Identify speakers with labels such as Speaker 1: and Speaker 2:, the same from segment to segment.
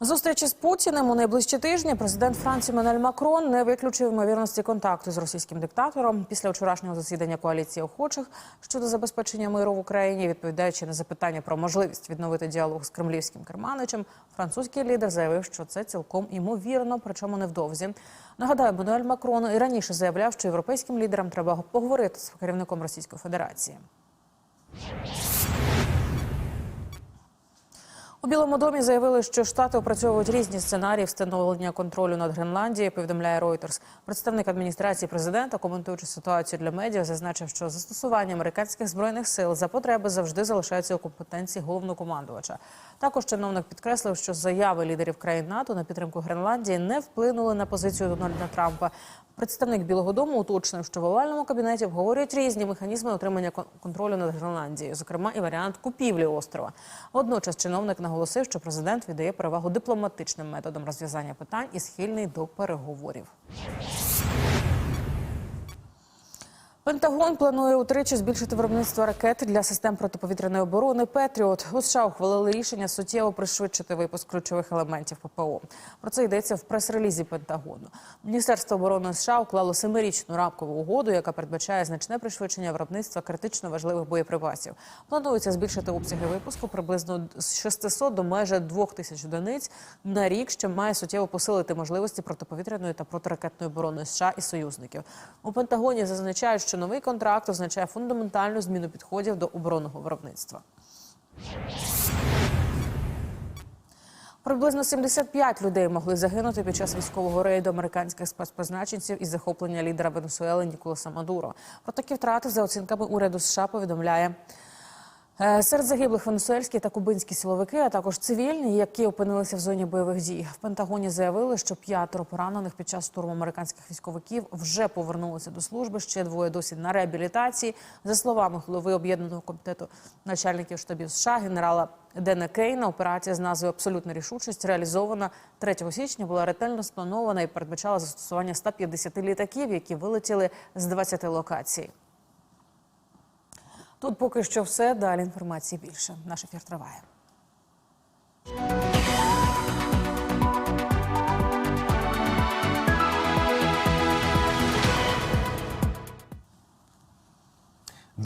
Speaker 1: Зустрічі з Путіним у найближчі тижні президент Франції Манель Макрон не виключив ймовірності контакту з російським диктатором після вчорашнього засідання коаліції охочих щодо забезпечення миру в Україні. Відповідаючи на запитання про можливість відновити діалог з кремлівським керманичем, французький лідер заявив, що це цілком імовірно, причому невдовзі. Нагадаю, Мануель Макрон і раніше заявляв, що європейським лідерам треба поговорити з керівником Російської Федерації. У Білому домі заявили, що штати опрацьовують різні сценарії встановлення контролю над Гренландією. Повідомляє Reuters. Представник адміністрації президента, коментуючи ситуацію для медіа, зазначив, що застосування американських збройних сил за потреби завжди залишається у компетенції головнокомандувача. Також чиновник підкреслив, що заяви лідерів країн НАТО на підтримку Гренландії не вплинули на позицію Дональда Трампа. Представник Білого Дому уточнив, що в овальному кабінеті обговорюють різні механізми отримання контролю над Гренландією, зокрема і варіант купівлі острова. Водночас чиновник наголосив, що президент віддає перевагу дипломатичним методам розв'язання питань і схильний до переговорів. Пентагон планує утричі збільшити виробництво ракет для систем протиповітряної оборони Петріот. У США ухвалили рішення суттєво пришвидшити випуск ключових елементів ППО. Про це йдеться в прес-релізі Пентагону. Міністерство оборони США уклало семирічну рамкову угоду, яка передбачає значне пришвидшення виробництва критично важливих боєприпасів. Планується збільшити обсяги випуску приблизно з 600 до майже 2000 одиниць на рік, що має суттєво посилити можливості протиповітряної та протиракетної оборони США і союзників. У Пентагоні зазначають, що новий контракт означає фундаментальну зміну підходів до оборонного виробництва. Приблизно 75 людей могли загинути під час військового рейду американських спецпризначенців із захоплення лідера Венесуели Ніколаса Мадуро. Про такі втрати за оцінками уряду США повідомляє. Е, Серед загиблих венесуельські та кубинські силовики, а також цивільні, які опинилися в зоні бойових дій. В Пентагоні заявили, що п'ятеро поранених під час штурму американських військовиків вже повернулися до служби. Ще двоє досі на реабілітації. За словами голови об'єднаного комітету начальників штабів США генерала Дена Кейна, операція з назвою Абсолютна рішучість реалізована 3 січня. Була ретельно спланована і передбачала застосування 150 літаків, які вилетіли з 20 локацій. Тут поки що все. Далі інформації більше. Наш ефір триває.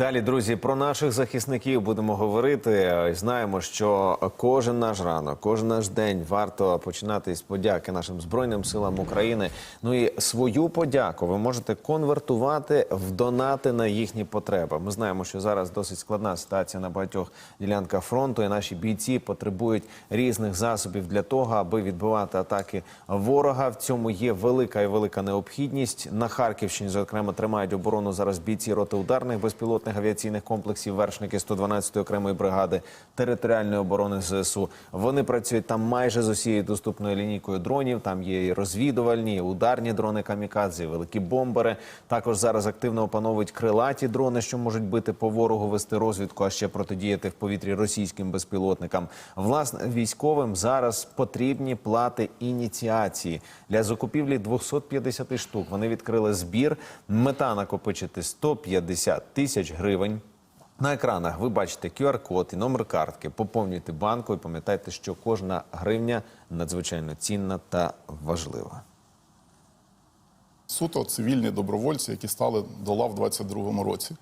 Speaker 2: Далі, друзі, про наших захисників будемо говорити. Знаємо, що кожен наш ранок, кожен наш день варто починати з подяки нашим збройним силам України. Ну і свою подяку ви можете конвертувати в донати на їхні потреби. Ми знаємо, що зараз досить складна ситуація на багатьох ділянках фронту, і наші бійці потребують різних засобів для того, аби відбивати атаки ворога. В цьому є велика і велика необхідність. На Харківщині, зокрема, тримають оборону зараз бійці роти ударних безпілотних авіаційних комплексів, вершники 112-ї окремої бригади територіальної оборони ЗСУ. Вони працюють там майже з усією доступною лінійкою дронів. Там є і розвідувальні, і ударні дрони камікадзе, великі бомбери. Також зараз активно опановують крилаті дрони, що можуть бити по ворогу, вести розвідку, а ще протидіяти в повітрі російським безпілотникам. Власне, військовим зараз потрібні плати ініціації для закупівлі 250 штук. Вони відкрили збір. Мета накопичити 150 тисяч гривень. На екранах ви бачите QR-код і номер картки. Поповнюйте банку і пам'ятайте, що кожна гривня надзвичайно цінна та важлива.
Speaker 3: Суто цивільні добровольці, які стали до лав у 22-му році.